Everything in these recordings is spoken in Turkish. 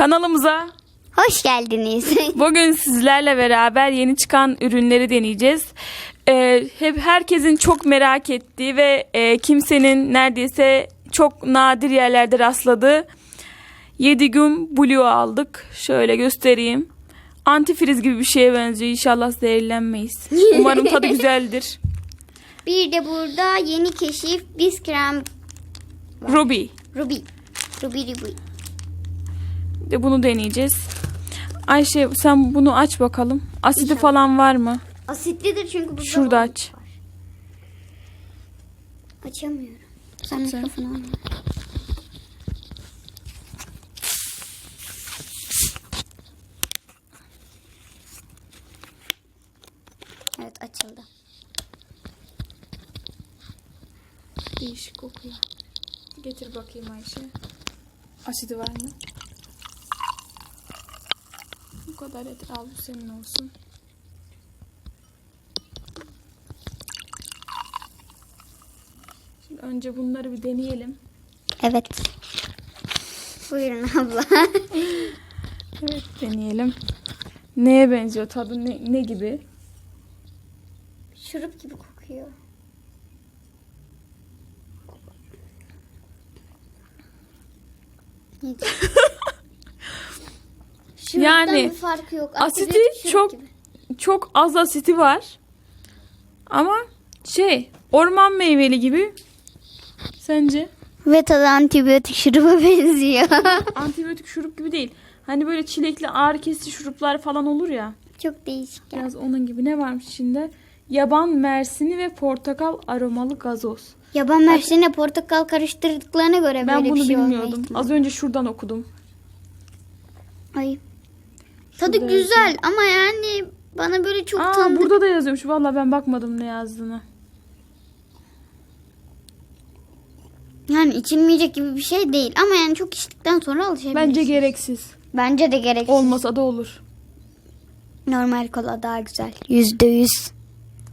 Kanalımıza Hoş geldiniz. bugün sizlerle beraber yeni çıkan ürünleri deneyeceğiz. Ee, hep herkesin çok merak ettiği ve e, kimsenin neredeyse çok nadir yerlerde rastladığı 7 gün Blue aldık. Şöyle göstereyim. Antifriz gibi bir şeye benziyor. İnşallah zehirlenmeyiz. Umarım tadı güzeldir. bir de burada yeni keşif biz krem Ruby. Ruby. Ruby Ruby. De bunu deneyeceğiz. Ayşe sen bunu aç bakalım. Asidi İnşallah. falan var mı? Asitlidir çünkü burada Şurada aç. Açamıyorum. Sen mikrofonu al. Evet açıldı. Değişik kokuyor. Getir bakayım Ayşe. Asidi var mı? Bu kadar et al bu senin olsun. Şimdi önce bunları bir deneyelim. Evet. Buyurun abla. Evet deneyelim. Neye benziyor tadı ne, ne gibi? Şurup gibi kokuyor. Şuruptan Yani bir farkı yok. asidi şurup çok- gibi. Çok az asiti var. Ama şey orman meyveli gibi. Sence? Ve tadı antibiyotik şuruba benziyor. Antibiyotik şurup gibi değil. Hani böyle çilekli ağrı kesici şuruplar falan olur ya. çok değişik. ya. Biraz onun gibi ne varmış içinde? Yaban mersini ve portakal aromalı gazoz. Yaban mersinle portakal karıştırdıklarına göre Ben böyle bunu bir şey olma bilmiyordum. ihtimali. Az önce şuradan okudum. Ay. Tadı Şurada güzel ama yani bana böyle çok Aa tanıdık. burada da yazıyormuş. Vallahi ben bakmadım ne yazdığını. Yani içilmeyecek gibi bir şey değil ama yani çok içtikten sonra alışabilirsin. Bence gereksiz. Bence de gereksiz. Olmasa da olur. Normal kola daha güzel. Yüzde yüz.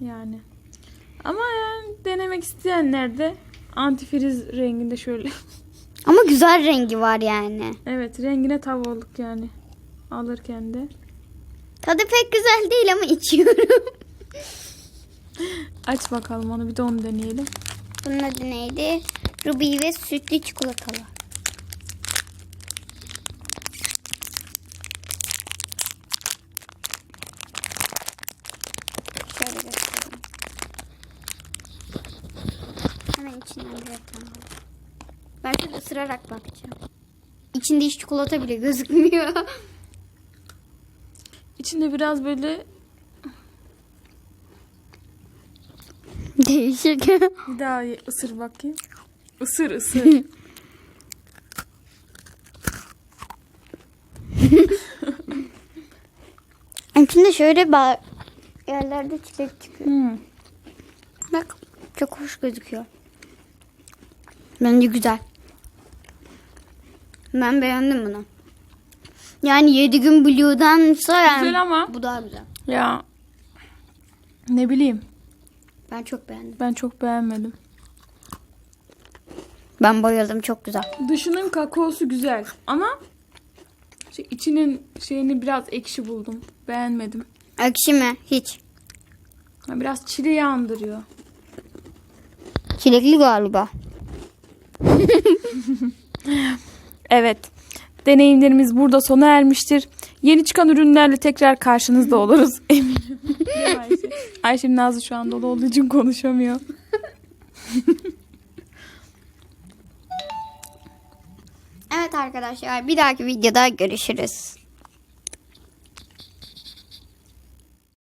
Yani. Ama yani denemek isteyenler de antifriz renginde şöyle. Ama güzel rengi var yani. evet rengine tav olduk yani. Alırken de. Tadı pek güzel değil ama içiyorum. Aç bakalım onu bir de onu deneyelim. Bunun adı neydi? Ruby ve sütlü çikolatalı. Şöyle göstereyim. Hemen içinden bir reklam var. Isırarak bakacağım. İçinde hiç çikolata bile gözükmüyor. İçinde biraz böyle Değişik. bir daha ye- ısır bakayım. Isır ısır. İçinde şöyle ba- yerlerde çilek çıkıyor. Hmm. Bak çok hoş gözüküyor. Bence güzel. Ben beğendim bunu. Yani 7 gün Blue'dansa yani Güzel ama bu daha güzel. ya ne bileyim Ben çok beğendim. ben çok beğenmedim. Ben bayıldım çok güzel. Dışının kakaosu güzel ama şey, içinin şeyini biraz ekşi buldum. Beğenmedim. Ekşi mi? Hiç. Biraz çileği andırıyor. Çilekli galiba. Evet. Deneyimlerimiz burada sona ermiştir. Yeni çıkan ürünlerle tekrar karşınızda oluruz eminim. Ayşe? Ayşe'nin ağzı şu an dolu olduğu için konuşamıyor. Evet arkadaşlar bir dahaki videoda görüşürüz.